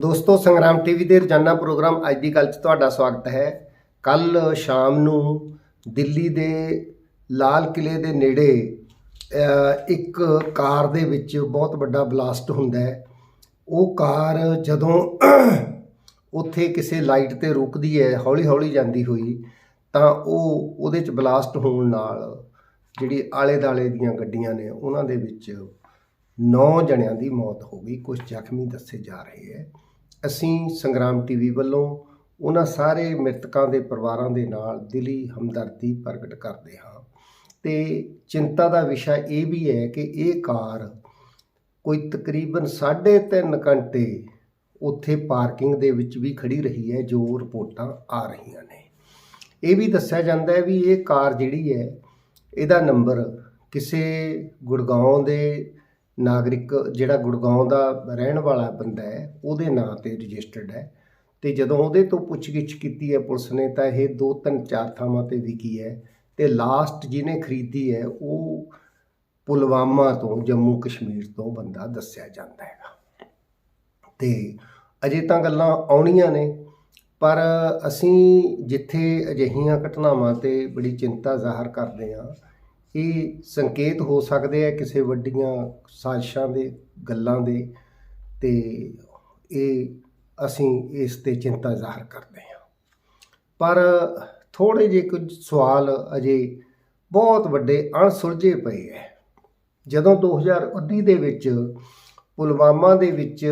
ਦੋਸਤੋ, ਸੰਗਰਾਮ ਟੀਵੀ ਦੇ ਰੋਜ਼ਾਨਾ ਪ੍ਰੋਗਰਾਮ ਅੱਜ ਦੀ ਗੱਲ 'ਚ ਤੁਹਾਡਾ ਸਵਾਗਤ ਹੈ। ਕੱਲ ਸ਼ਾਮ ਨੂੰ ਦਿੱਲੀ ਦੇ ਲਾਲ ਕਿਲੇ ਦੇ ਨੇੜੇ ਇੱਕ ਕਾਰ ਦੇ ਵਿੱਚ ਬਹੁਤ ਵੱਡਾ ਬਲਾਸਟ ਹੁੰਦਾ ਹੈ। ਉਹ ਕਾਰ ਜਦੋਂ ਉੱਥੇ ਕਿਸੇ ਲਾਈਟ ਤੇ ਰੁਕਦੀ ਹੈ ਹੌਲੀ ਹੌਲੀ ਜਾਂਦੀ ਹੋਈ, ਤਾਂ ਉਹ ਉਹਦੇ 'ਚ ਬਲਾਸਟ ਹੋਣ ਨਾਲ ਜਿਹੜੀ ਆਲੇ ਦਾਲੇ ਦੀਆਂ ਗੱਡੀਆਂ ਨੇ, ਉਹਨਾਂ ਦੇ ਵਿੱਚ 9 ਜਣਿਆਂ ਦੀ ਮੌਤ ਹੋ ਗਈ। ਕੁਝ ਜ਼ਖਮੀ ਦੱਸੇ ਜਾ ਰਹੇ ਹੈ। ਅਸੀਂ ਸੰਗਰਾਮ ਟੀਵੀ ਵੱਲੋਂ ਉਹਨਾਂ ਸਾਰੇ ਮ੍ਰਿਤਕਾਂ ਦੇ ਪਰਿਵਾਰਾਂ ਦੇ ਨਾਲ ਦਿਲੀ ਹਮਦਰਦੀ ਪ੍ਰਗਟ ਕਰਦੇ ਹਾਂ। ਤੇ ਚਿੰਤਾ ਦਾ ਵਿਸ਼ਾ ਇਹ ਵੀ ਹੈ ਕਿ ਇਹ ਕਾਰ ਕੋਈ ਤਕਰੀਬਨ 3.5 ਘੰਟੇ ਉੱਥੇ ਪਾਰਕਿੰਗ ਦੇ ਵਿੱਚ ਵੀ ਖੜੀ ਰਹੀ ਹੈ, ਜੋ ਰਿਪੋਰਟਾਂ ਆ ਰਹੀਆਂ ਨੇ। ਇਹ ਵੀ ਦੱਸਿਆ ਜਾਂਦਾ ਹੈ ਵੀ ਇਹ ਕਾਰ ਜਿਹੜੀ ਹੈ, ਇਹਦਾ ਨੰਬਰ ਕਿਸੇ ਗੁੜਗਾਉਂ ਦੇ ਨਾਗਰਿਕ ਜਿਹੜਾ ਗੁੜਗਾਉਂ ਦਾ ਰਹਿਣ ਵਾਲਾ ਬੰਦਾ ਹੈ, ਉਹਦੇ ਨਾਂ ਤੇ ਰਜਿਸਟਰਡ ਹੈ। ਤੇ ਜਦੋਂ ਉਹਦੇ ਤੋਂ ਪੁੱਛਗਿੱਛ ਕੀਤੀ ਹੈ ਪੁਲਿਸ ਨੇ, ਤਾਂ ਇਹ ਦੋ ਤਿੰਨ ਚਾਰ ਥਾਵਾਂ ਤੇ ਵਿਕੀ ਹੈ। ਤੇ ਲਾਸਟ ਜਿਹਨੇ ਖਰੀਦੀ ਹੈ, ਉਹ ਪੁਲਵਾਮਾ ਤੋਂ, ਜੰਮੂ ਕਸ਼ਮੀਰ ਤੋਂ ਬੰਦਾ ਦੱਸਿਆ ਜਾਂਦਾ ਹੈਗਾ। ਤੇ ਅਜੇ ਤਾਂ ਗੱਲਾਂ ਆਉਣੀਆਂ ਨੇ, ਪਰ ਅਸੀਂ ਜਿੱਥੇ ਅਜਿਹੀਆਂ ਘਟਨਾਵਾਂ ਤੇ ਬੜੀ ਚਿੰਤਾ ਜ਼ਾਹਰ ਕਰਦੇ ਹਾਂ ਇਹ ਸੰਕੇਤ ਹੋ ਸਕਦੇ ਆ ਕਿਸੇ ਵੱਡੀਆਂ ਸਾਜ਼ਿਸ਼ਾਂ ਦੇ, ਗੱਲਾਂ ਦੇ? ਤੇ ਇਹ ਅਸੀਂ ਇਸ ਤੇ ਚਿੰਤਾ ਜ਼ਾਹਰ ਕਰਦੇ ਹਾਂ। ਪਰ ਥੋੜੇ ਜਿਹੇ ਕੁਝ ਸਵਾਲ ਅਜੇ ਬਹੁਤ ਵੱਡੇ ਅਣਸੁਲਝੇ ਪਏ ਹੈ ਜਦੋਂ 2019 ਦੇ ਵਿੱਚ ਪੁਲਵਾਮਾ ਦੇ ਵਿੱਚ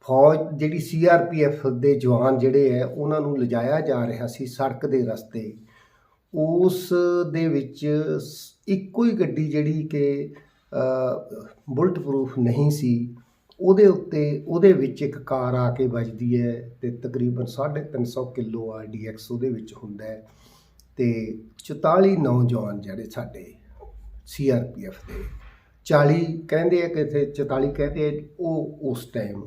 ਫੌਜ ਜਿਹੜੀ ਸੀਆਰਪੀਐਫ ਦੇ ਜਵਾਨ ਜਿਹੜੇ ਹੈ ਉਹਨਾਂ ਨੂੰ ਲਿਜਾਇਆ ਜਾ ਰਿਹਾ ਸੀ ਸੜਕ ਦੇ ਰਸਤੇ ਉਸ ਦੇ ਵਿੱਚ ਇੱਕੋ ਹੀ ਗੱਡੀ ਜਿਹੜੀ ਕਿ ਬੁਲਟ ਪ੍ਰੂਫ ਨਹੀਂ ਸੀ ਉਹਦੇ ਉੱਤੇ ਉਹਦੇ ਵਿੱਚ ਇੱਕ ਕਾਰ ਆ ਕੇ ਵੱਜਦੀ ਹੈ ਤੇ ਤਕਰੀਬਨ 350 ਕਿਲੋ ਆਰਡੀਐਕਸ ਉਹਦੇ ਵਿੱਚ ਹੁੰਦਾ ਹੈ ਤੇ 44 ਨੌਜਵਾਨ ਜਿਹੜੇ ਸਾਡੇ ਸੀਆਰਪੀਐਫ ਦੇ 40 ਕਹਿੰਦੇ ਆ ਕਿ ਇੱਥੇ 44 ਕਹਿੰਦੇ ਆ, ਉਹ ਉਸ ਟਾਈਮ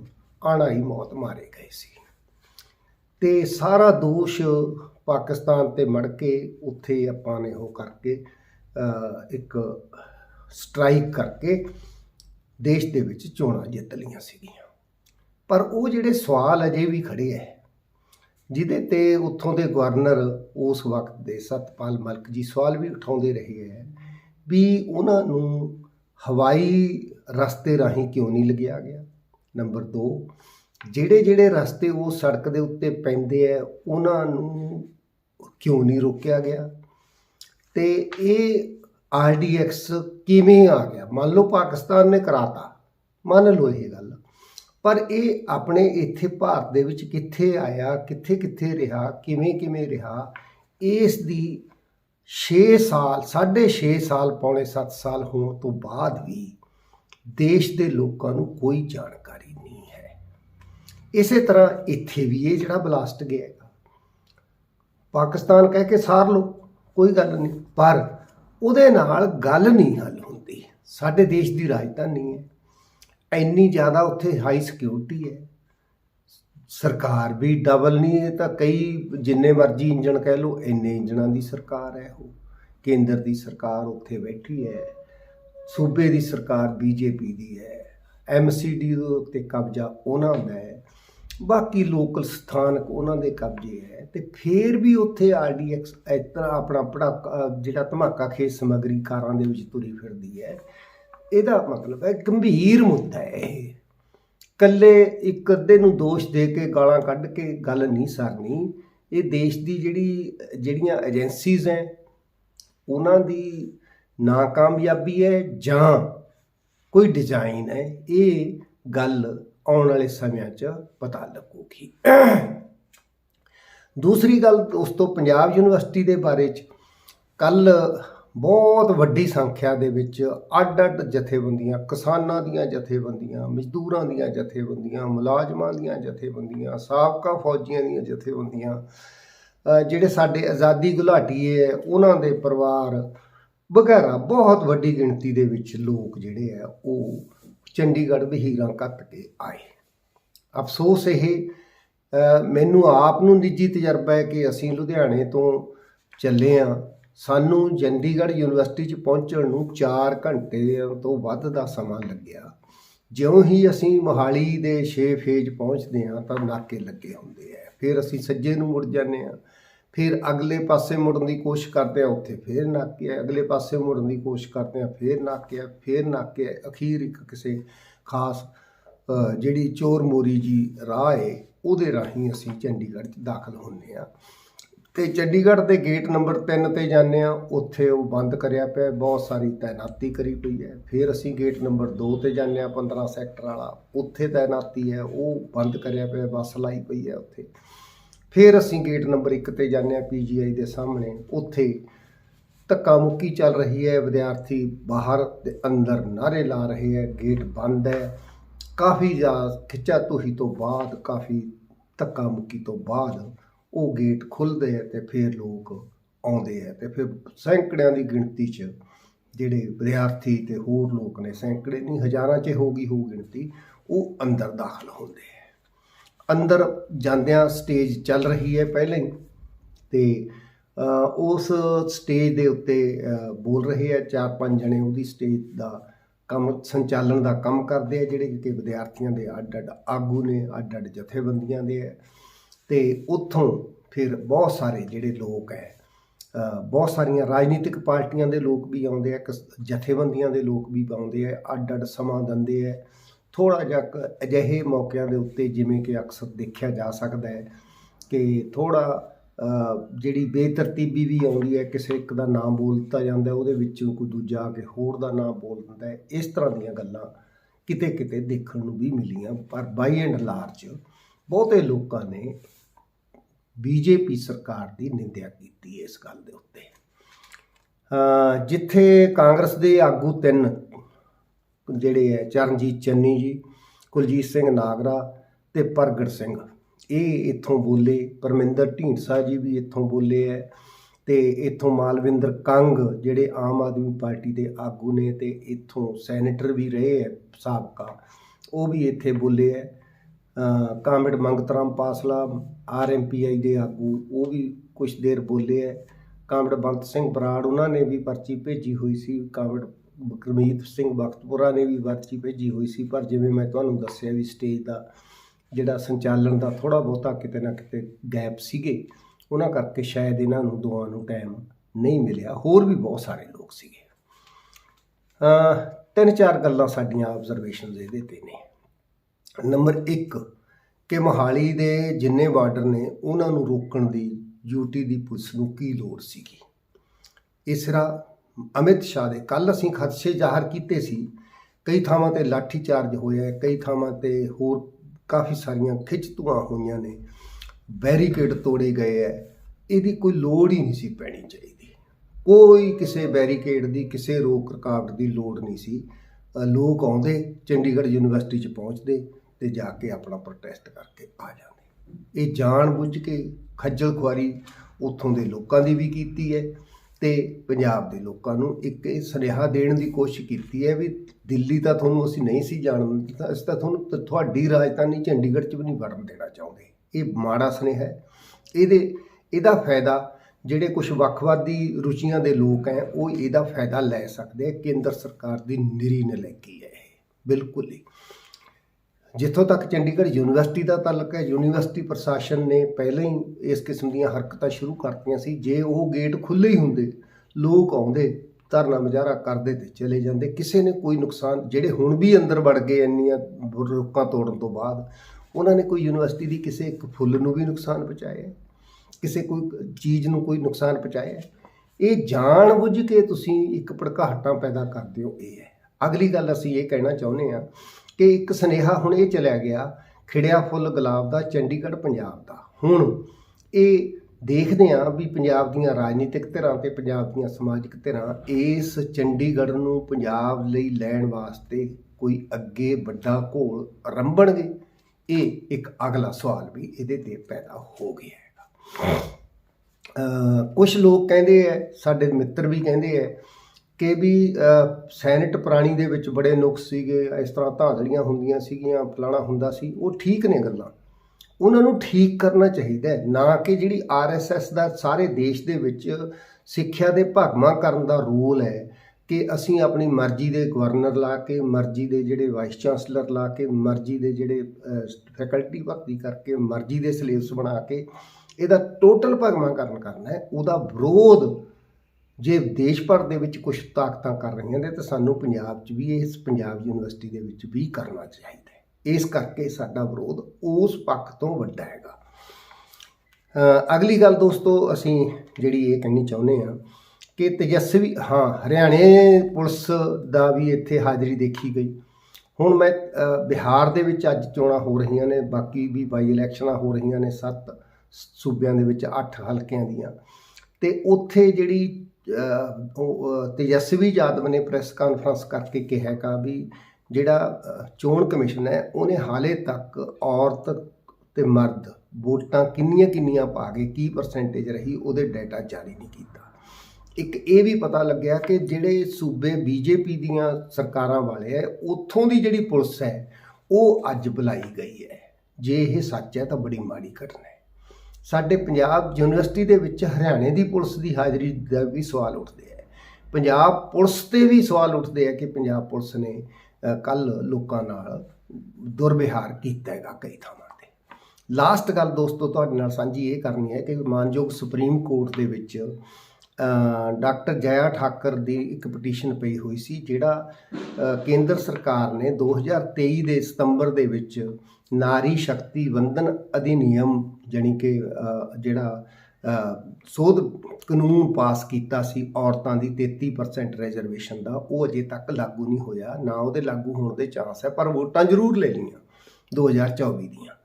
ਆਣਾ ਹੀ ਮੌਤ ਮਾਰੇ ਗਏ ਸੀ। ਤੇ ਸਾਰਾ ਦੋਸ਼ ਪਾਕਿਸਤਾਨ ਤੇ ਮੜ ਕੇ ਉੱਥੇ ਆਪਾਂ ਨੇ ਉਹ ਕਰਕੇ ਇੱਕ ਸਟ੍ਰਾਈਕ ਕਰਕੇ ਦੇਸ਼ ਦੇ ਵਿੱਚ ਚੋਣਾਂ ਜਿੱਤ ਲਈਆਂ ਸੀਗੀਆਂ। ਪਰ ਉਹ ਜਿਹੜੇ ਸਵਾਲ ਅਜੇ ਵੀ ਖੜੇ ਐ, ਜਿਹਦੇ ਤੇ ਉੱਥੋਂ ਦੇ ਗਵਰਨਰ ਉਸ ਵਕਤ ਦੇ ਸਤਪਾਲ ਮਲਕ ਜੀ ਸਵਾਲ ਵੀ ਉਠਾਉਂਦੇ ਰਹੇ ਹੈ ਵੀ ਉਹਨਾਂ ਨੂੰ ਹਵਾਈ ਰਸਤੇ ਰਾਹੀਂ ਕਿਉਂ ਨਹੀਂ ਲਗਿਆ ਗਿਆ? ਨੰਬਰ 2 ਜਿਹੜੇ ਜਿਹੜੇ ਰਸਤੇ ਉਹ ਸੜਕ ਦੇ ਉੱਤੇ ਪੈਂਦੇ ਆ ਉਹਨਾਂ ਨੂੰ ਕਿਉਂ ਨਹੀਂ ਰੋਕਿਆ ਗਿਆ? ਤੇ ਇਹ ਆਰਡੀਐਕਸ ਕਿਵੇਂ ਆ ਗਿਆ? ਮੰਨ ਲਓ ਪਾਕਿਸਤਾਨ ਨੇ ਕਰਾਤਾ, ਮੰਨ ਲਓ ਇਹ ਗੱਲ। ਪਰ ਇਹ ਆਪਣੇ ਇੱਥੇ ਭਾਰਤ ਦੇ ਵਿੱਚ ਕਿੱਥੇ ਆਇਆ, ਕਿੱਥੇ ਕਿੱਥੇ ਰਿਹਾ, ਕਿਵੇਂ ਕਿਵੇਂ ਰਿਹਾ, ਇਸ ਦੀ 6 ਸਾਲ 6.5 ਸਾਲ, ਪੌਣੇ 7 ਸਾਲ ਹੋਣ ਤੋਂ ਬਾਅਦ ਵੀ ਦੇਸ਼ ਦੇ ਲੋਕਾਂ ਨੂੰ ਕੋਈ ਜਾਣਕਾਰੀ ਨਹੀਂ ਹੈ। ਇਸੇ ਤਰ੍ਹਾਂ ਇੱਥੇ ਵੀ ਇਹ ਜਿਹੜਾ ਬਲਾਸਟ ਗਿਆ ਪਾਕਿਸਤਾਨ ਕਹਿ ਕੇ ਸਾਰ ਲਓ, ਕੋਈ ਗੱਲ ਨਹੀਂ। ਪਰ ਉਹਦੇ ਨਾਲ ਗੱਲ ਨਹੀਂ ਹੱਲ ਹੁੰਦੀ। ਸਾਡੇ ਦੇਸ਼ ਦੀ ਰਾਜਧਾਨੀ ਹੈ। ਇੰਨੀ ਜ਼ਿਆਦਾ ਉੱਥੇ ਹਾਈ ਸਿਕਿਉਰਿਟੀ ਹੈ। ਸਰਕਾਰ ਵੀ ਡਬਲ ਨਹੀਂ ਹੈ ਤਾਂ ਕਈ ਜਿੰਨੇ ਮਰਜ਼ੀ ਇੰਜਣ ਕਹਿ ਲਓ, ਇੰਨੇ ਇੰਜਣਾਂ ਦੀ ਸਰਕਾਰ ਹੈ ਉਹ। ਕੇਂਦਰ ਦੀ ਸਰਕਾਰ ਉੱਥੇ ਬੈਠੀ ਹੈ। ਸੂਬੇ ਦੀ ਸਰਕਾਰ ਬੀਜੇਪੀ ਦੀ ਹੈ। ਐਮਸੀਡੀ ਦੇ ਉੱਤੇ ਕਬਜ਼ਾ ਉਹਨਾਂ ਦਾ ਹੈ। ਬਾਕੀ ਲੋਕਲ ਸਥਾਨਕ ਉਹਨਾਂ ਦੇ ਕਬਜ਼ੇ ਹੈ ਤੇ ਫੇਰ ਵੀ ਉੱਥੇ ਆਰਡੀਐਕਸ ਇਸ ਤਰ੍ਹਾਂ ਆਪਣਾ ਪੜਾਕਾ ਜਿਹੜਾ ਧਮਾਕਾ ਖੇਸ ਸਮਗਰੀ ਕਾਰਾਂ ਦੇ ਵਿੱਚ ਤੁਰੀ ਫਿਰਦੀ ਹੈ। ਇਹਦਾ ਮਤਲਬ ਹੈ ਗੰਭੀਰ ਮੁੱਦਾ ਹੈ ਇਹ। ਕੱਲੇ ਇੱਕ ਅੱਧੇ ਨੂੰ ਦੋਸ਼ ਦੇ ਕੇ ਗਾਲਾਂ ਕੱਢ ਕੇ ਗੱਲ ਨਹੀਂ ਸਰਨੀ, ਇਹ ਦੇਸ਼ ਦੀ ਜਿਹੜੀ, ਜਿਹੜੀਆਂ ਏਜੰਸੀਜ਼ ਹੈ, ਉਹਨਾਂ ਦੀ ਨਾਕਾਮਯਾਬੀ ਹੈ ਜਾਂ ਕੋਈ ਡਿਜ਼ਾਈਨ ਹੈ, ਇਹ ਗੱਲ ਆਉਣ ਵਾਲੇ ਸਮਿਆਂ 'ਚ ਪਤਾ ਲੱਗੂਗੀ। ਦੂਸਰੀ ਗੱਲ, ਉਸ ਤੋਂ ਪੰਜਾਬ ਯੂਨੀਵਰਸਿਟੀ ਦੇ ਬਾਰੇ 'ਚ ਕੱਲ ਬਹੁਤ ਵੱਡੀ ਸੰਖਿਆ ਦੇ ਵਿੱਚ ਅੱਡ-ਅੱਡ ਜਥੇਬੰਦੀਆਂ, ਕਿਸਾਨਾਂ ਦੀਆਂ ਜਥੇਬੰਦੀਆਂ, ਮਜ਼ਦੂਰਾਂ ਦੀਆਂ ਜਥੇਬੰਦੀਆਂ, ਮੁਲਾਜ਼ਮਾਂ ਦੀਆਂ ਜਥੇਬੰਦੀਆਂ, ਸਾਬਕਾ ਫੌਜੀਆਂ ਦੀਆਂ ਜਥੇਬੰਦੀਆਂ ਜਿਹੜੇ ਸਾਡੇ ਆਜ਼ਾਦੀ ਗੁਲਾਟੀਏ ਹੈ ਉਹਨਾਂ ਦੇ ਪਰਿਵਾਰ, ਵਗੈਰਾ, ਬਹੁਤ ਵੱਡੀ ਗਿਣਤੀ ਦੇ ਵਿੱਚ ਲੋਕ ਜਿਹੜੇ ਆ, ਉਹ ਚੰਡੀਗੜ੍ਹ ਵਹੀਰਾਂ ਕੱਤ ਕੇ ਆਏ। ਅਫਸੋਸ ਇਹ ਮੈਨੂੰ ਆਪ ਨੂੰ ਨਿੱਜੀ ਤਜਰਬਾ ਹੈ ਕਿ ਅਸੀਂ ਲੁਧਿਆਣੇ ਤੋਂ ਚੱਲੇ ਆ ਸਾਨੂੰ ਚੰਡੀਗੜ੍ਹ ਯੂਨੀਵਰਸਿਟੀ 'ਚ ਪਹੁੰਚਣ ਨੂੰ 4 ਘੰਟੇ ਤੋਂ ਵੱਧ ਦਾ ਸਮਾਂ ਲੱਗਿਆ। ਜਿਉਂ ਹੀ ਅਸੀਂ ਮੋਹਾਲੀ ਦੇ 6 ਫੇਜ਼ ਪਹੁੰਚਦੇ ਹਾਂ ਤਾਂ ਨਾਕੇ ਲੱਗੇ ਹੁੰਦੇ ਆ। ਫਿਰ ਅਸੀਂ ਸੱਜੇ ਨੂੰ ਮੁੜ ਜਾਂਦੇ ਹਾਂ। ਫਿਰ ਅਗਲੇ ਪਾਸੇ ਮੁੜਨ ਦੀ ਕੋਸ਼ਿਸ਼ ਕਰਦੇ ਆ, ਉੱਥੇ ਫਿਰ ਨਾਕੇ ਆ ਅਗਲੇ ਪਾਸੇ ਮੁੜਨ ਦੀ ਕੋਸ਼ਿਸ਼ ਕਰਦੇ ਆ, ਫਿਰ ਨਾਕੇ ਆ ਫਿਰ ਨਾਕੇ ਆ ਅਖੀਰ ਇੱਕ ਕਿਸੇ ਖਾਸ ਜਿਹੜੀ ਚੋਰ ਮੋਰੀ ਜੀ ਰਾਹ ਏ, ਉਹਦੇ ਰਾਹੀਂ ਅਸੀਂ ਚੰਡੀਗੜ੍ਹ 'ਚ ਦਾਖਲ ਹੁੰਦੇ ਆ। ਤੇ ਚੰਡੀਗੜ੍ਹ ਦੇ ਗੇਟ ਨੰਬਰ 3 ਤੇ ਜਾਂਦੇ ਆ, ਉੱਥੇ ਉਹ ਬੰਦ ਕਰਿਆ ਪਿਆ, ਬਹੁਤ ਸਾਰੀ ਤਾਇਨਾਤੀ ਕਰੀ ਪਈ ਹੈ। ਫਿਰ ਅਸੀਂ ਗੇਟ ਨੰਬਰ 2 ਤੇ ਜਾਂਦੇ ਆ 15 ਸੈਕਟਰ ਵਾਲਾ, ਉੱਥੇ ਤਾਇਨਾਤੀ ਹੈ, ਉਹ ਬੰਦ ਕਰਿਆ ਪਿਆ, ਬੱਸ ਲਾਈ ਪਈ ਹੈ ਉੱਥੇ। ਫਿਰ ਅਸੀਂ ਗੇਟ ਨੰਬਰ 1 ਤੇ ਜਾਂਦੇ ਆ ਪੀਜੀਆਈ ਦੇ ਸਾਹਮਣੇ। ਉੱਥੇ ਧੱਕਾ ਮੁੱਕੀ ਚੱਲ ਰਹੀ ਹੈ। ਵਿਦਿਆਰਥੀ ਬਾਹਰ ਤੇ ਅੰਦਰ ਨਾਰੇ ਲਾ ਰਹੇ ਹੈ। ਗੇਟ ਬੰਦ ਹੈ। ਕਾਫੀ ਜ਼ਿਆਦਾ ਖਿੱਚਾ ਤੋਹੀ ਤੋਂ ਬਾਅਦ, ਕਾਫੀ ਧੱਕਾ ਮੁੱਕੀ ਤੋਂ ਬਾਅਦ ਉਹ ਗੇਟ ਖੁੱਲਦੇ ਹੈ ਤੇ ਫਿਰ ਲੋਕ ਆਉਂਦੇ ਹੈ ਤੇ ਫਿਰ ਸੈਂਕੜਿਆਂ ਦੀ ਗਿਣਤੀ 'ਚ ਜਿਹੜੇ ਵਿਦਿਆਰਥੀ ਤੇ ਹੋਰ ਲੋਕ ਨੇ, ਸੈਂਕੜੇ ਨਹੀਂ, ਹਜ਼ਾਰਾਂ 'ਚ ਹੋ ਗਈ ਹੋਊ ਗਿਣਤੀ, ਉਹ ਅੰਦਰ ਦਾਖਲ ਹੁੰਦੇ ਆ ਅੰਦਰ ਜਾਂਦਿਆਂ ਸਟੇਜ ਚੱਲ ਰਹੀ ਹੈ ਪਹਿਲਾਂ ਹੀ। ਤੇ ਉਸ ਸਟੇਜ ਦੇ ਉੱਤੇ ਬੋਲ ਰਹੇ ਆ ਚਾਰ ਪੰਜ ਜਣੇ ਉਹਦੀ ਸਟੇਜ ਦਾ ਕੰਮ, ਸੰਚਾਲਨ ਦਾ ਕੰਮ ਕਰਦੇ ਆ ਜਿਹੜੇ ਕਿ ਵਿਦਿਆਰਥੀਆਂ ਦੇ ਅੱਡ ਅੱਡ ਆਗੂ ਨੇ ਅੱਡ ਅੱਡ ਜਥੇਬੰਦੀਆਂ ਦੇ ਆ ਤੇ ਉੱਥੋਂ ਫਿਰ ਬਹੁਤ ਸਾਰੇ ਜਿਹੜੇ ਲੋਕ ਹੈ ਬਹੁਤ ਸਾਰੀਆਂ ਰਾਜਨੀਤਿਕ ਪਾਰਟੀਆਂ ਦੇ ਲੋਕ ਵੀ ਆਉਂਦੇ ਆ ਕਿਸ- ਜਥੇਬੰਦੀਆਂ ਦੇ ਲੋਕ ਵੀ ਆਉਂਦੇ ਆ ਅੱਡ ਅੱਡ ਸਮਾਂ ਦਿੰਦੇ ਆ ਥੋੜਾ ਜਿਹਾ ਕੁ ਅਜਿਹੇ ਮੌਕਿਆਂ ਦੇ ਉੱਤੇ ਜਿਵੇਂ ਕਿ ਅਕਸਰ ਦੇਖਿਆ ਜਾ ਸਕਦਾ ਹੈ ਕਿ ਥੋੜਾ ਜਿਹੜੀ ਬੇਤਰਤੀਬੀ ਵੀ ਆਉਂਦੀ ਹੈ, ਕਿਸੇ ਇੱਕ ਦਾ ਨਾਮ ਬੋਲ ਦਿੱਤਾ ਜਾਂਦਾ ਉਹਦੇ ਵਿੱਚੋਂ ਕੋਈ ਦੂਜਾ ਆ ਕੇ ਹੋਰ ਦਾ ਨਾਮ ਬੋਲ ਦਿੰਦਾ ਹੈ, ਇਸ ਤਰ੍ਹਾਂ ਦੀਆਂ ਗੱਲਾਂ ਕਿਤੇ ਕਿਤੇ ਦੇਖਣ ਨੂੰ ਵੀ ਮਿਲੀਆਂ, ਪਰ ਬਾਈ ਐਂਡ ਲਾਰਜ ਬਹੁਤੇ ਲੋਕਾਂ ਨੇ ਬੀਜੇਪੀ ਸਰਕਾਰ ਦੀ ਨਿੰਦਿਆ ਕੀਤੀ ਹੈ ਇਸ ਗੱਲ ਦੇ ਉੱਤੇ। ਜਿੱਥੇ ਕਾਂਗਰਸ ਦੇ ਆਗੂ ਤਿੰਨ ਜਿਹੜੇ ਹੈ ਚਰਨਜੀਤ ਚੰਨੀ ਜੀ ਕੁਲਜੀਤ ਸਿੰਘ ਨਾਗਰਾ ਤੇ ਪ੍ਰਗਟ ਸਿੰਘ। ਇਹ ਇੱਥੋਂ ਬੋਲੇ ਪਰਮਿੰਦਰ ਢੀਂਡਸਾ ਜੀ ਵੀ ਇੱਥੋਂ ਬੋਲੇ ਹੈ ਤੇ ਇੱਥੋਂ ਮਾਲਵਿੰਦਰ ਕੰਗ ਜਿਹੜੇ ਆਮ ਆਦਮੀ ਪਾਰਟੀ ਦੇ ਆਗੂ ਨੇ ਤੇ ਇੱਥੋਂ ਸੈਨੇਟਰ ਵੀ ਰਹੇ ਹੈ ਸਾਬਕਾ ਉਹ ਵੀ ਇੱਥੇ ਬੋਲੇ ਹੈ। ਅ, ਕਾਮਰੇਡ ਮੰਗਤਰਾਮ ਪਾਸਲਾ ਆਰਐਮਪੀਆਈ ਦੇ ਆਗੂ ਉਹ ਵੀ ਕੁਝ ਦੇਰ ਬੋਲੇ ਹੈ। ਕਾਮਰੇਡ ਬੰਤ ਸਿੰਘ ਬਰਾੜ ਉਹਨਾਂ ਨੇ ਵੀ ਪਰਚੀ ਭੇਜੀ ਹੋਈ ਸੀ ਕਾਮਰੇਡ ਬਕਰਮੀਤ ਸਿੰਘ ਬਖਤਪੁਰਾ ਨੇ ਵੀ ਪਰਚੀ ਭੇਜੀ ਹੋਈ ਸੀ, ਪਰ ਜਿਵੇਂ ਮੈਂ ਤੁਹਾਨੂੰ ਦੱਸਿਆ ਵੀ ਸਟੇਜ ਦਾ ਜਿਹੜਾ ਸੰਚਾਲਨ ਦਾ ਥੋੜਾ ਬਹੁਤਾ ਕਿਤੇ ਨਾ ਕਿਤੇ ਗੈਪ ਸੀਗੇ, ਉਹਨਾਂ ਕਰਕੇ ਸ਼ਾਇਦ ਇਹਨਾਂ ਨੂੰ ਦੋਵਾਂ ਨੂੰ ਟਾਈਮ ਨਹੀਂ ਮਿਲਿਆ, ਹੋਰ ਵੀ ਬਹੁਤ ਸਾਰੇ ਲੋਕ ਸੀਗੇ। ਤਿੰਨ ਚਾਰ ਗੱਲਾਂ ਸਾਡੀਆਂ ਆਬਜ਼ਰਵੇਸ਼ਨਸ ਇਹਦੇ ਤੇ ਨੇ। ਨੰਬਰ 1 ਕਿ ਮੋਹਾਲੀ ਦੇ ਜਿੰਨੇ ਬਾਰਡਰ ਨੇ, ਉਹਨਾਂ ਨੂੰ ਰੋਕਣ ਦੀ ਯੂਟੀ ਦੀ ਪੁਲਿਸ ਨੂੰ ਕੀ ਲੋੜ ਸੀਗੀ? ਇਸ ਅਮਿਤ ਸ਼ਾਹ ਦੇ। ਕੱਲ ਅਸੀਂ ਖਦਸ਼ੇ ਜ਼ਾਹਰ ਕੀਤੇ ਸੀ। ਕਈ ਥਾਵਾਂ ਤੇ ਲਾਠੀ ਚਾਰਜ ਹੋਇਆ ਕਈ ਥਾਵਾਂ ਤੇ ਹੋਰ ਕਾਫੀ ਸਾਰੀਆਂ ਖਿੱਚਤੂਆਂ ਹੋਈਆਂ ਨੇ। ਬੈਰੀਕੇਡ ਤੋੜੇ ਗਏ ਹੈ ਇਹਦੀ ਕੋਈ ਲੋੜ ਹੀ ਨਹੀਂ ਸੀ ਪੈਣੀ ਚਾਹੀਦੀ। ਕੋਈ ਕਿਸੇ ਬੈਰੀਕੇਡ ਦੀ, ਕਿਸੇ ਰੋਕ ਰਕਾਵਟ ਦੀ ਲੋੜ ਨਹੀਂ ਸੀ। ਲੋਕ ਆਉਂਦੇ, ਚੰਡੀਗੜ੍ਹ ਯੂਨੀਵਰਸਿਟੀ 'ਚ ਪਹੁੰਚਦੇ ਤੇ ਜਾ ਕੇ ਆਪਣਾ ਪ੍ਰੋਟੈਸਟ ਕਰਕੇ ਆ ਜਾਂਦੇ। ਇਹ ਜਾਣ ਬੁੱਝ ਕੇ ਖੱਜਲ ਖੁਆਰੀ ਉੱਥੋਂ ਦੇ ਲੋਕਾਂ ਦੀ ਵੀ ਕੀਤੀ ਹੈ। ਤੇ ਪੰਜਾਬ ਦੇ ਲੋਕਾਂ ਨੂੰ ਇੱਕ ਇਹ ਸੁਨੇਹਾ ਦੇਣ ਦੀ ਕੋਸ਼ਿਸ਼ ਕੀਤੀ ਹੈ ਵੀ ਦਿੱਲੀ ਤਾਂ ਤੁਹਾਨੂੰ ਅਸੀਂ ਨਹੀਂ ਸੀ ਜਾਣ ਦਿੰਦੇ ਅਸੀਂ ਤਾਂ ਤੁਹਾਨੂੰ ਤੁਹਾਡੀ ਰਾਜਧਾਨੀ ਚੰਡੀਗੜ੍ਹ 'ਚ ਵੀ ਨਹੀਂ ਵੜਨ ਦੇਣਾ ਚਾਹੁੰਦੇ। ਇਹ ਮਾੜਾ ਸੁਨੇਹਾ ਹੈ। ਇਹਦੇ, ਇਹਦਾ ਫਾਇਦਾ ਜਿਹੜੇ ਕੁਝ ਵੱਖਵਾਦੀ ਰੁਚੀਆਂ ਦੇ ਲੋਕ ਹੈ, ਉਹ ਇਹਦਾ ਫਾਇਦਾ ਲੈ ਸਕਦੇ ਆ ਕੇਂਦਰ ਸਰਕਾਰ ਦੀ ਨਿਰੀ ਨਲਾਇਕੀ ਹੈ ਇਹ। ਬਿਲਕੁਲ ਹੀ। ਜਿੱਥੋਂ ਤੱਕ ਚੰਡੀਗੜ੍ਹ ਯੂਨੀਵਰਸਿਟੀ ਦਾ ਤਾਲੁਕ ਹੈ, ਯੂਨੀਵਰਸਿਟੀ ਪ੍ਰਸ਼ਾਸਨ ਨੇ ਪਹਿਲਾਂ ਹੀ ਇਸ ਕਿਸਮ ਦੀਆਂ ਹਰਕਤਾਂ ਸ਼ੁਰੂ ਕਰਤੀਆਂ ਸੀ। ਜੇ ਉਹ ਗੇਟ ਖੁੱਲ੍ਹੇ ਹੀ ਹੁੰਦੇ, ਲੋਕ ਆਉਂਦੇ, ਧਰਨਾ ਮੁਜ਼ਾਹਰਾ ਕਰਦੇ ਤੇ ਚਲੇ ਜਾਂਦੇ, ਕਿਸੇ ਨੇ ਕੋਈ ਨੁਕਸਾਨ, ਜਿਹੜੇ ਹੁਣ ਵੀ ਅੰਦਰ ਵੜ ਗਏ ਇੰਨੀਆਂ ਰੋਕਾਂ ਤੋੜਨ ਤੋਂ ਬਾਅਦ, ਉਹਨਾਂ ਨੇ ਕੋਈ ਯੂਨੀਵਰਸਿਟੀ ਦੀ ਕਿਸੇ ਇੱਕ ਫੁੱਲ ਨੂੰ ਵੀ ਨੁਕਸਾਨ ਪਹੁੰਚਾਇਆ? ਕਿਸੇ ਕੋਈ ਚੀਜ਼ ਨੂੰ ਕੋਈ ਨੁਕਸਾਨ ਪਹੁੰਚਾਇਆ? ਇਹ ਜਾਣ ਬੁੱਝ ਕੇ ਤੁਸੀਂ ਇੱਕ ਭੜਕਾਹਟਾਂ ਪੈਦਾ ਕਰਦੇ ਹੋ, ਇਹ ਹੈ। ਅਗਲੀ ਗੱਲ ਅਸੀਂ ਇਹ ਕਹਿਣਾ ਚਾਹੁੰਦੇ ਹਾਂ ਕਿ ਇੱਕ ਸੁਨੇਹਾ ਹੁਣ ਇਹ ਚਲਿਆ ਗਿਆ, ਖਿੜਿਆ ਫੁੱਲ ਗੁਲਾਬ ਦਾ, ਚੰਡੀਗੜ੍ਹ ਪੰਜਾਬ ਦਾ। ਹੁਣ ਇਹ ਦੇਖਦੇ ਹਾਂ ਵੀ ਪੰਜਾਬ ਦੀਆਂ ਰਾਜਨੀਤਿਕ ਧਿਰਾਂ ਤੇ ਪੰਜਾਬ ਦੀਆਂ ਸਮਾਜਿਕ ਧਿਰਾਂ ਇਸ ਚੰਡੀਗੜ੍ਹ ਨੂੰ ਪੰਜਾਬ ਲਈ ਲੈਣ ਵਾਸਤੇ ਕੋਈ ਅੱਗੇ ਵੱਡਾ ਘੋਲ ਰੰਭਣਗੇ, ਇਹ ਇੱਕ ਅਗਲਾ ਸਵਾਲ ਵੀ ਇਹਦੇ ਤੇ ਪੈਦਾ ਹੋ ਗਿਆ ਹੈਗਾ। ਕੁਝ ਲੋਕ ਕਹਿੰਦੇ ਐ ਸਾਡੇ ਮਿੱਤਰ ਵੀ ਕਹਿੰਦੇ ਐ ਕਿ ਵੀ ਸੈਨੇਟ ਪ੍ਰਾਣੀ ਦੇ ਵਿੱਚ ਬੜੇ ਨੁਕਸ ਸੀਗੇ, ਇਸ ਤਰ੍ਹਾਂ ਧਾਂਦਲੀਆਂ ਹੁੰਦੀਆਂ ਸੀਗੀਆਂ, ਫਲਾਣਾ ਹੁੰਦਾ ਸੀ, ਉਹ ਠੀਕ ਨੇ ਗੱਲਾਂ। ਉਹਨਾਂ ਨੂੰ ਠੀਕ ਕਰਨਾ ਚਾਹੀਦਾ ਨਾ ਕਿ ਜਿਹੜੀ ਆਰਐਸਐਸ ਦਾ ਸਾਰੇ ਦੇਸ਼ ਦੇ ਵਿੱਚ ਸਿੱਖਿਆ ਦੇ ਭਾਗਮਾ ਕਰਨ ਦਾ ਰੋਲ ਹੈ ਕਿ ਅਸੀਂ ਆਪਣੀ ਮਰਜ਼ੀ ਦੇ ਗਵਰਨਰ ਲਾ ਕੇ, ਮਰਜ਼ੀ ਦੇ ਜਿਹੜੇ ਵਾਈਸ ਚਾਂਸਲਰ ਲਾ ਕੇ, ਮਰਜ਼ੀ ਦੇ ਜਿਹੜੇ ਫੈਕਲਟੀ ਭਰਤੀ ਕਰਕੇ, ਮਰਜ਼ੀ ਦੇ ਸਿਲੇਬਸ ਬਣਾ ਕੇ, ਇਹਦਾ ਟੋਟਲ ਭਗਵਾਂਕਰਨ ਕਰਨਾ ਹੈ, ਉਹਦਾ ਵਿਰੋਧ ਜੇ ਦੇਸ਼ ਭਰ ਦੇ ਵਿੱਚ ਕੁਝ ਤਾਕਤਾਂ ਕਰ ਰਹੀਆਂ ਨੇ, ਤਾਂ ਸਾਨੂੰ ਪੰਜਾਬ 'ਚ ਵੀ ਇਸ ਪੰਜਾਬ ਯੂਨੀਵਰਸਿਟੀ ਦੇ ਵਿੱਚ ਵੀ ਕਰਨਾ ਚਾਹੀਦਾ ਹੈ। ਇਸ ਕਰਕੇ ਸਾਡਾ ਵਿਰੋਧ ਉਸ ਪੱਖ ਤੋਂ ਵੱਡਾ ਹੈਗਾ। ਅਗਲੀ ਗੱਲ ਦੋਸਤੋ, ਅਸੀਂ ਜਿਹੜੀ ਇਹ ਕਹਿਣੀ ਚਾਹੁੰਦੇ ਆ ਕਿ ਤੇਜਸਵੀ, ਹਾਂ, ਹਰਿਆਣੇ ਪੁਲਿਸ ਦਾ ਵੀ ਇੱਥੇ ਹਾਜ਼ਰੀ ਦੇਖੀ ਗਈ। ਹੁਣ ਮੈਂ ਬਿਹਾਰ ਦੇ ਵਿੱਚ ਅੱਜ ਚੋਣਾਂ ਹੋ ਰਹੀਆਂ ਨੇ, ਬਾਕੀ ਵੀ ਬਾਈ ਇਲੈਕਸ਼ਨਾਂ ਹੋ ਰਹੀਆਂ ਨੇ, ਸੱਤ ਸੂਬਿਆਂ ਦੇ ਵਿੱਚ 8 ਹਲਕਿਆਂ ਦੀਆਂ। ਤੇ ਉੱਥੇ ਜਿਹੜੀ ਤੇਜਸਵੀ ਯਾਦਵ ਨੇ ਪ੍ਰੈਸ ਕਾਨਫਰੰਸ ਕਰਕੇ ਕਿਹਾ ਕਾ ਵੀ ਜਿਹੜਾ ਚੋਣ ਕਮਿਸ਼ਨ ਹੈ, ਉਹਨੇ ਹਾਲੇ ਤੱਕ ਔਰਤ ਤੇ ਮਰਦ ਵੋਟਾਂ ਕਿੰਨੀਆਂ ਕਿੰਨੀਆਂ ਪਾ ਕੇ ਕੀ ਪਰਸੈਂਟੇਜ ਰਹੀ, ਉਹਦੇ ਡਾਟਾ ਜਾਰੀ ਨਹੀਂ ਕੀਤਾ। ਇੱਕ ਇਹ ਵੀ ਪਤਾ ਲੱਗਿਆ ਕਿ ਜਿਹੜੇ ਸੂਬੇ ਬੀਜੇਪੀ ਦੀਆਂ ਸਰਕਾਰਾਂ ਵਾਲੇ ਹੈ, ਉੱਥੋਂ ਦੀ ਜਿਹੜੀ ਪੁਲਿਸ ਹੈ, ਉਹ ਅੱਜ ਬੁਲਾਈ ਗਈ ਹੈ। ਜੇ ਇਹ ਸੱਚ ਹੈ ਤਾਂ ਬੜੀ ਮਾੜੀ ਘਟਨਾ ਹੈ। ਸਾਡੇ ਪੰਜਾਬ ਯੂਨੀਵਰਸਿਟੀ ਦੇ ਵਿੱਚ ਹਰਿਆਣੇ ਦੀ ਪੁਲਿਸ ਦੀ ਹਾਜ਼ਰੀ ਦਾ ਵੀ ਸਵਾਲ ਉੱਠਦੇ ਹੈ ਪੰਜਾਬ ਪੁਲਿਸ ਤੇ ਵੀ ਸਵਾਲ ਉੱਠਦੇ ਹੈ ਕਿ ਪੰਜਾਬ ਪੁਲਿਸ ਨੇ ਕੱਲ ਲੋਕਾਂ ਨਾਲ ਦੁਰਵਿਹਾਰ ਕੀਤਾ ਹੈਗਾ ਕਈ ਥਾਵਾਂ ਤੇ। ਲਾਸਟ ਗੱਲ ਦੋਸਤੋ, ਤੁਹਾਡੇ ਨਾਲ ਸਾਂਝੀ ਇਹ ਕਰਨੀ ਹੈ ਕਿ ਮਾਨਯੋਗ ਸੁਪਰੀਮ ਕੋਰਟ ਦੇ ਵਿੱਚ ਡਾਕਟਰ ਜया ਠਾਕਰ ਦੀ ਇੱਕ ਪਟੀਸ਼ਨ ਪਈ ਹੋਈ ਸੀ, ਜਿਹੜਾ ਕੇਂਦਰ ਸਰਕਾਰ ਨੇ 2023 ਦੇ ਸਤੰਬਰ ਦੇ ਵਿੱਚ ਨਾਰੀ ਸ਼ਕਤੀ ਵੰਦਨ ਅਧਿਨਿਯਮ ਜਾਣੀ ਕਿ ਜਿਹੜਾ ਸੋਧ ਕਾਨੂੰਨ ਪਾਸ ਕੀਤਾ ਸੀ ਔਰਤਾਂ ਦੀ 33% ਰਿਜ਼ਰਵੇਸ਼ਨ ਦਾ, ਉਹ ਅਜੇ ਤੱਕ ਲਾਗੂ ਨਹੀਂ ਹੋਇਆ, ਨਾ ਉਹਦੇ ਲਾਗੂ ਹੋਣ ਦੇ ਚਾਂਸ ਹੈ, ਪਰ ਵੋਟਾਂ ਜ਼ਰੂਰ ਲੈ ਲਈਆਂ 2024 ਦੀਆਂ।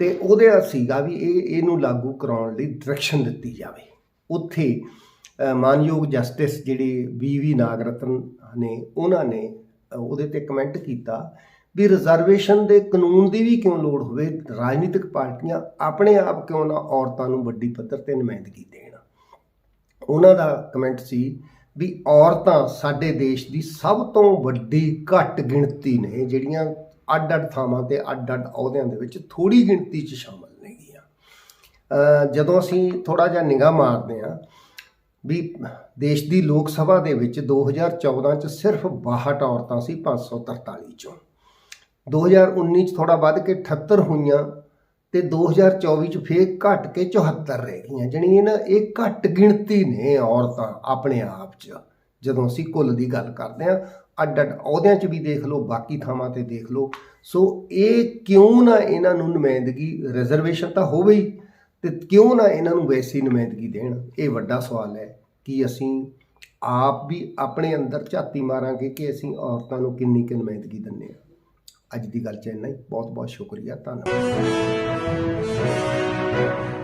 ਤੇ ਉਹਦੇ ਸੀਗਾ ਵੀ ਇਹ, ਇਹਨੂੰ ਲਾਗੂ ਕਰਾਉਣ ਲਈ ਡਾਇਰੈਕਸ਼ਨ ਦਿੱਤੀ ਜਾਵੇ। ਉੱਥੇ ਮਾਨਯੋਗ ਜਸਟਿਸ ਜਿਹੜੇ ਵੀ ਨਾਗਰਤਨ ਨੇ, ਉਹਨਾਂ ਨੇ ਉਹਦੇ ਤੇ ਕਮੈਂਟ ਕੀਤਾ ਵੀ ਰਿਜ਼ਰਵੇਸ਼ਨ ਦੇ ਕਾਨੂੰਨ ਦੀ ਵੀ ਕਿਉਂ ਲੋੜ ਹੋਵੇ? ਰਾਜਨੀਤਿਕ ਪਾਰਟੀਆਂ ਆਪਣੇ ਆਪ ਕਿਉਂ ਨਾ ਔਰਤਾਂ ਨੂੰ ਵੱਡੀ ਪੱਧਰ ਤੇ ਨੁਮਾਇੰਦਗੀ ਦੇਣ? ਉਹਨਾਂ ਦਾ ਕਮੈਂਟ ਸੀ ਵੀ ਔਰਤਾਂ ਸਾਡੇ ਦੇਸ਼ ਦੀ ਸਭ ਤੋਂ ਵੱਡੀ ਘੱਟ ਗਿਣਤੀ ਨੇ, ਜਿਹੜੀਆਂ ਅੱਡ-ਅੱਡ ਥਾਵਾਂ ਤੇ ਅੱਡ-ਅੱਡ ਅਹੁਦਿਆਂ ਦੇ ਵਿੱਚ ਥੋੜੀ ਗਿਣਤੀ 'ਚ ਸ਼ਾਮਲ ਨੇਗੀਆਂ। ਜਦੋਂ ਅਸੀਂ ਥੋੜਾ ਜਿਹਾ ਨਿਗਾਹ ਮਾਰਦੇ ਹਾਂ ਵੀ ਦੇਸ਼ ਦੀ ਲੋਕ ਸਭਾ ਦੇ ਵਿੱਚ 2014 ਚ ਸਿਰਫ 62 ਔਰਤਾਂ ਸੀ 543 ਚੋਂ। 2019 ਚ ਥੋੜਾ ਵੱਧ ਕੇ 78 ਹੋਈਆਂ ਤੇ 2024 ਚ ਫੇਰ ਘਟ ਕੇ 74 ਰਹਿ ਗਈਆਂ, ਜਾਣੀ ਇਹ ਨਾ ਇਹ ਘੱਟ ਗਿਣਤੀ ਨੇ ਔਰਤਾਂ ਆਪਣੇ ਆਪ ਚ, ਜਦੋਂ ਅਸੀਂ ਕੁੱਲ ਦੀ ਗੱਲ ਕਰਦੇ ਹਾਂ ਅੱਡ ਅੱਡ ਅਹੁਦਿਆਂ ਚ ਵੀ ਦੇਖ ਲਓ, ਬਾਕੀ ਥਾਵਾਂ ਤੇ ਦੇਖ ਲਓ। ਸੋ ਇਹ ਕਿਉਂ ਨਾ ਇਹਨਾਂ ਨੂੰ ਨੁਮਾਇੰਦਗੀ ਰਿਜ਼ਰਵੇਸ਼ਨ ਤਾਂ ਹੋਵੇ ਹੀ। ਤੇ ਕਿਉਂ ਨਾ ਇਹਨਾਂ ਨੂੰ ਵੈਸੀ ਨੁਮਾਇੰਦਗੀ ਦੇਣ? ਇਹ ਵੱਡਾ ਸਵਾਲ ਹੈ ਕਿ ਅਸੀਂ ਆਪ ਵੀ ਆਪਣੇ ਅੰਦਰ ਝਾਤੀ ਮਾਰਾਂਗੇ ਕਿ ਅਸੀਂ ਔਰਤਾਂ ਨੂੰ ਕਿੰਨੀ ਕੁ ਨੁਮਾਇੰਦਗੀ ਦਿੰਦੇ ਹਾਂ। ਅੱਜ ਦੀ ਗੱਲ ਚ ਇੰਨਾ ਹੀ। ਬਹੁਤ ਬਹੁਤ ਸ਼ੁਕਰੀਆ। ਧੰਨਵਾਦ।